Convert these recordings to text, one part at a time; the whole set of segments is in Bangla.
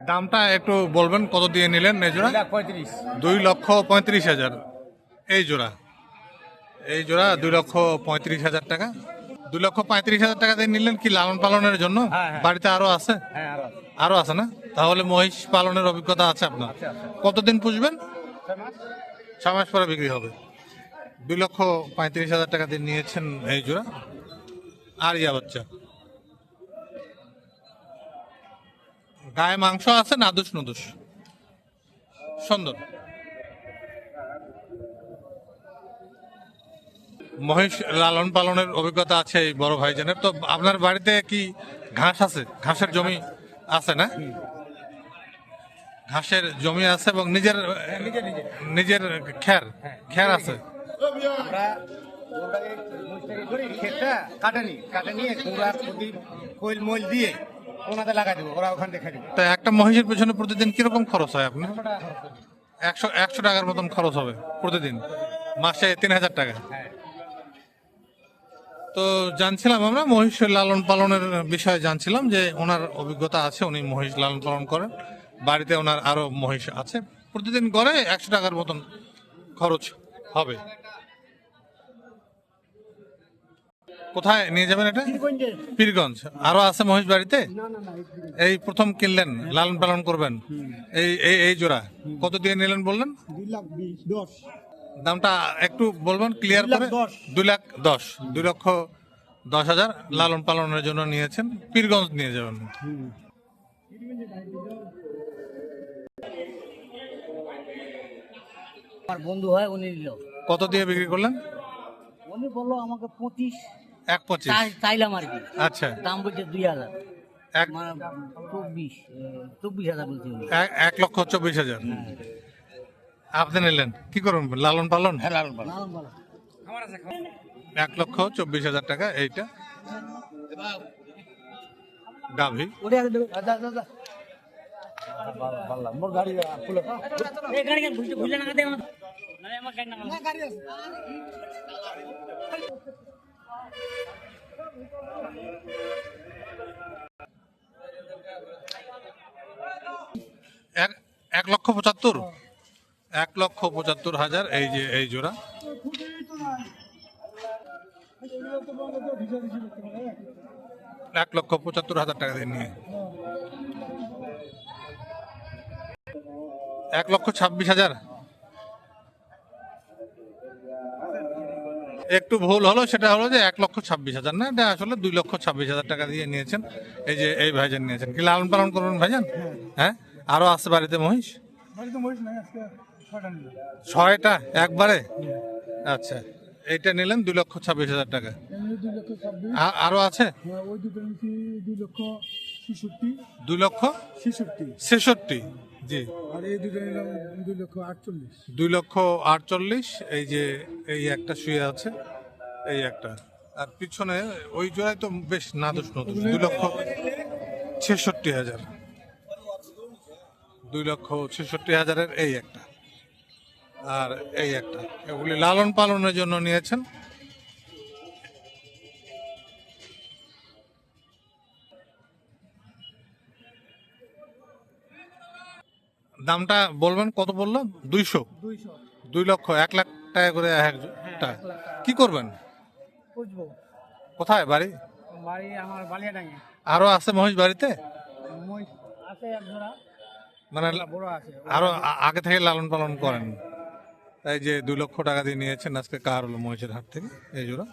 দামটা একটু বলবেন কত দিয়ে নিলেন এই জোড়া? পঁয়ত্রিশ। দুই লক্ষ পঁয়ত্রিশ হাজার। এই জোড়া। এই জোড়া দুই লক্ষ পঁয়ত্রিশ হাজার টাকা। দুই লক্ষ পঁয়ত্রিশ হাজার টাকা দিয়ে নিলেন কি লালন পালনের জন্য? হ্যাঁ, হ্যাঁ। বাড়িতে আরও আছে? হ্যাঁ আরও আছে। না? তাহলে মহিষ পালনের অভিজ্ঞতা আছে আপনার। কতদিন পুষবেন? ছয় ছ মাস পরে বিক্রি হবে। দুই লক্ষ পঁয়ত্রিশ হাজার টাকা দিয়ে নিয়েছেন এই জোড়া। আর ইয়া বাচ্চা। গায়ে মাংস আছে না নাদুস নুদুস। সুন্দর। মহিষ লালন পালনের অভিজ্ঞতা আছে এই বড় ভাইজানের। তো আপনার বাড়িতে কি ঘাস আছে? ঘাসের জমি আছে না? ঘাসের জমি আছে এবং নিজের নিজে নিজে নিজের খ্যার খ্যার আছে। আমরা গরুটাকে মুষটাকে করি ক্ষেতটা কাটে নি। কাটে নিয়ে কুড়া প্রদীপ কোয়েল মোল দিয়ে ওনাতে লাগাই দেবো ওরা ওখান থেকে দেবে। তা একটা মহিষের পেছনে প্রতিদিন কীরকম খরচ হয় আপনার। একশো একশো টাকার মতন খরচ হবে প্রতিদিন? মাসে তিন হাজার টাকা? হ্যাঁ। তো জানছিলাম আমরা মহিষ লালন পালনের বিষয়ে জানছিলাম যে ওনার অভিজ্ঞতা আছে উনি মহিষ লালন পালন করেন। বাড়িতে ওনার আরও মহিষ আছে। প্রতিদিন গড়ে একশো টাকার মতন খরচ হবে। কোথায় নিয়ে যাবেন এটা? পীরগঞ্জ। আরও আছে মহিষ বাড়িতে এই প্রথম কিনলেন লালন পালন করবেন। এই এই এই জোড়া। কত দিয়ে নিলেন বললেন? দামটা একটু বলবেন ক্লিয়ার করে। দুই লাখ দশ। দুই লক্ষ দশ হাজার লালন পালনের জন্য নিয়েছেন। পীরগঞ্জ নিয়ে যাবেন। আমার বন্ধু হয় উনি নিল। কত দিয়ে বিক্রি করলেন? উনি বলল আমাকে পঁচিশ। এক পঁচিশ। চাই- চাইলাম আর কি। আচ্ছা। দাম বলছে দুই হাজার। এক মানে চব্বিশ চব্বিশ হাজার বলছে এক- লক্ষ চব্বিশ হাজার। আপনি নিলেন। কি করুন? লালন পালন? হ্যাঁ লালন পালন। এক লক্ষ চব্বিশ হাজার টাকা এইটা? গাভী। গাড়ি এক লক্ষ পঁচাত্তর। এক লক্ষ পঁচাত্তর হাজার এই যে, এই জোড়া। এক লক্ষ পঁচাত্তর হাজার টাকা দিয়ে নিয়ে। এক লক্ষ ছাব্বিশ হাজার। একটু ভুল হলো সেটা হলো যে এক লক্ষ ছাব্বিশ হাজার না? এটা আসলে দুই লক্ষ ছাব্বিশ হাজার টাকা দিয়ে নিয়েছেন। এই যে এই ভাইজান নিয়েছেন। কি লালন পালন করবেন ভাইজান? হ্যাঁ। আরও আছে বাড়িতে মহিষ? ছয়টা একবারে? আচ্ছা এইটা নিলেন দুই লক্ষ ছাব্বিশ হাজার টাকা। এমনি দুই লক্ষ ছাব্বিশ। আ- আরও আছে? হ্যাঁ, দুই লক্ষ দুই লক্ষ ছেষট্টি। ছেষট্টি। জি। আর এই দুটো নিলাম দুই লক্ষ আটচল্লিশ। দুই লক্ষ আটচল্লিশ এই যে এই একটা শুয়ে আছে এই একটা। আর পিছনে ওই জোড়ায় তো বেশ নাদুস নতুন দুই লক্ষ ছেষট্টি হাজার। দুই লক্ষ ছেষট্টি হাজারের এই একটা। আর এই একটা। এগুলি লালন পালনের জন্য নিয়েছেন। দামটা বলবেন কত বলল? দুইশো? দুই লক্ষ এক লাখ টাকা করে একটা কি করবেন? কোথায় বাড়ি? আরও আছে মহিষ বাড়িতে? মানে আরও আগে থেকে লালন পালন করেন। তাই যে দুই লক্ষ টাকা দিয়ে নিয়েছেন আজকে কার হলো মহিষের হাট থেকে? এই জোড়া।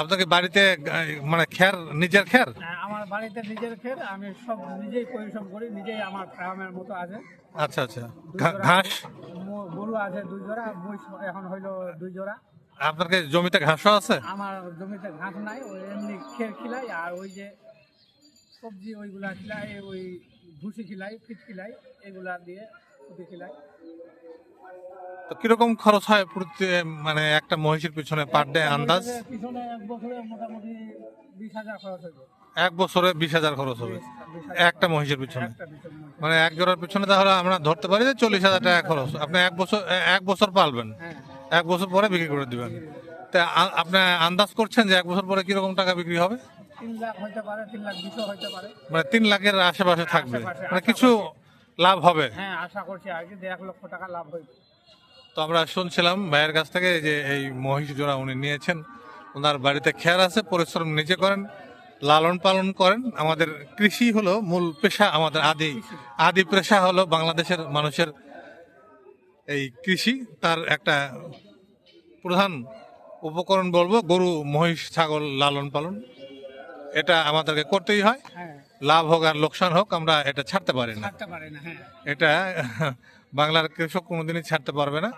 আপনাকে বাড়িতে মানে খ্যার নিজের খ্যার হ্যাঁ, আমার বাড়িতে নিজের ক্ষেত আমি সব নিজেই পরিশ্রম করি নিজেই আমার ফার্মের মতো আছে। আচ্ছা আচ্ছা। ঘাস? গরু আছে দুই জোড়া মহিষ এখন হইল দুই জোড়া। আপনার জমিতে ঘাসও আছে? আমার জমিতে ঘাস নাই ওই এমনি খের খিলাই আর ওই যে সবজি ওইগুলা খিলাই ওই ভুসি খিলাই ফিট খিলাই এগুলা দিয়ে খুঁটি খিলাই। তো কীরকম খরচ হয় প্রতি মানে একটা মহিষের পিছনে পার ডে আন্দাজ? পিছনে এক বছরে মোটামুটি বিশ হাজার খরচ হইবে এক বছরে বিশ হাজার খরচ হবে। একটা মহিষের পিছনে। মানে এক জোড়ার পিছনে তাহলে আমরা ধরতে পারি যে চল্লিশ হাজার টাকা খরচ। আপনি এক বছর এক বছর পালবেন। হ্যাঁ এক বছর পরে বিক্রি করে দিবেন। তা আপনি আন্দাজ করছেন যে এক বছর পরে কীরকম টাকা বিক্রি হবে? মানে তিন লাখের আশেপাশে থাকবে। মানে কিছু লাভ হবে। হ্যাঁ আশা করছি আর কি এক লক্ষ টাকা লাভ হইবে। তো আমরা শুনছিলাম ভাইয়ের কাছ থেকে যে এই মহিষ জোড়া উনি নিয়েছেন। ওনার বাড়িতে খেয়াল আছে পরিশ্রম নিজে করেন লালন পালন করেন। আমাদের কৃষি হলো মূল পেশা আমাদের আদি আদি পেশা হলো বাংলাদেশের মানুষের এই কৃষি। তার একটা প্রধান উপকরণ বলব গরু মহিষ ছাগল লালন পালন। এটা আমাদেরকে করতেই হয়। হ্যাঁ। লাভ হোক আর লোকসান হোক আমরা এটা ছাড়তে পারি না হ্যাঁ। এটা বাংলার কৃষক কোনোদিনই ছাড়তে পারবে না।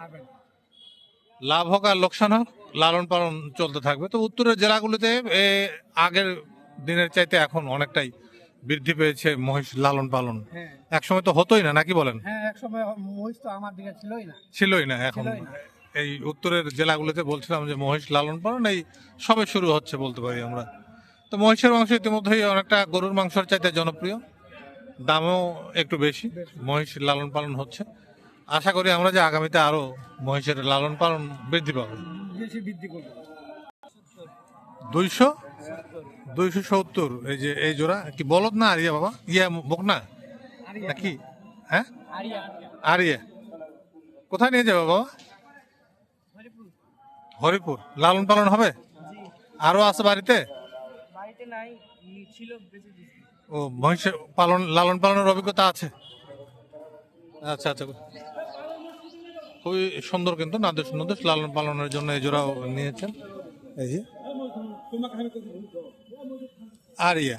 লাভ হোক আর লোকসান হোক লালন পালন চলতে থাকবে। তো উত্তরের জেলাগুলিতে আগের দিনের চাইতে এখন অনেকটাই বৃদ্ধি পেয়েছে মহিষ লালন পালন। হ্যাঁ। একসময় তো হতোই না নাকি বলেন? হ্যাঁ মহিষ তো আমার দিকে ছিলই না। ছিলই না এখন। এই উত্তরের জেলাগুলিতে বলছিলাম যে মহিষ লালন পালন এই সবে শুরু হচ্ছে বলতে পারি আমরা। তো মহিষের মাংস ইতিমধ্যেই অনেকটা গরুর মাংসের চাইতে জনপ্রিয়। দামও একটু বেশি। মহিষ লালন পালন হচ্ছে। আশা করি আমরা যে আগামীতে আরও মহিষের লালন পালন বৃদ্ধি পাবে। দুইশো? দুইশো সত্তর। এই যে এই জোড়া কি বলদ না আরিয়া বাবা? ইয়া বকনা নাকি হ্যাঁ? আরিয়া। কোথায় নিয়ে যাবে বাবা? হরিপুর। লালন পালন হবে? আরও আছে বাড়িতে? ও মহিষ পালন লালন পালনের অভিজ্ঞতা আছে? আচ্ছা আচ্ছা। খুবই সুন্দর কিন্তু নাদেশ নদেশ লালন পালনের জন্য এই জোড়াও নিয়েছেন। এই যে। আরিয়া।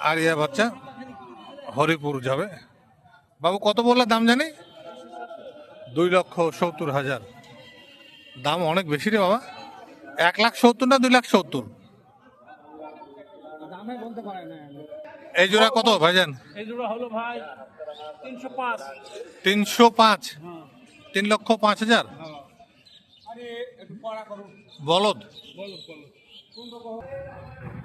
আরিয়া বাচ্চা হরিপুর যাবে। বাবু, কত বললে দাম জানি? দুই লক্ষ সত্তর হাজার। দাম অনেক বেশি রে বাবা। এক লাখ সত্তর না দুই লাখ সত্তর? দামে বলতে পারে না। এই জোড়া কত ভাইজান? এই দুটো হলো ভাই তিনশো পাঁচ। তিনশো পাঁচ? হ্যাঁ। তিন লক্ষ পাঁচ হাজার? বলদ?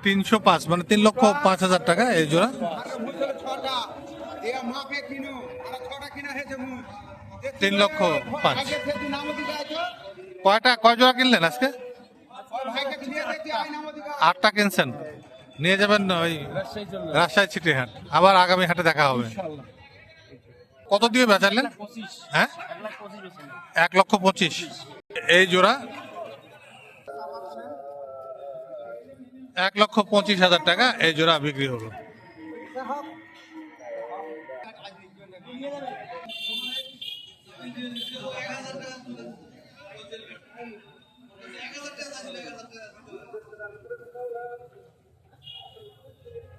তিনশো পাঁচ মানে তিন লক্ষ পাঁচ হাজার টাকা এই জোড়া? ছটা এ মাপে কিনো আর ছটা কিনা হয়েছে মুখ তিন লক্ষ পাঁচ। কয়টা কয় জোড়া কিনলেন আজকে? আটটা কিনছেন। নিয়ে যাবেন ওই রাজশাহী ছিটে হাট। আবার আগামী হাটে দেখা হবে। কত দিয়ে বেচালেন? হ্যাঁ? এক লক্ষ পঁচিশ। এই জোড়া? এক লক্ষ পঁচিশ হাজার টাকা এই জোড়া বিক্রি হলো।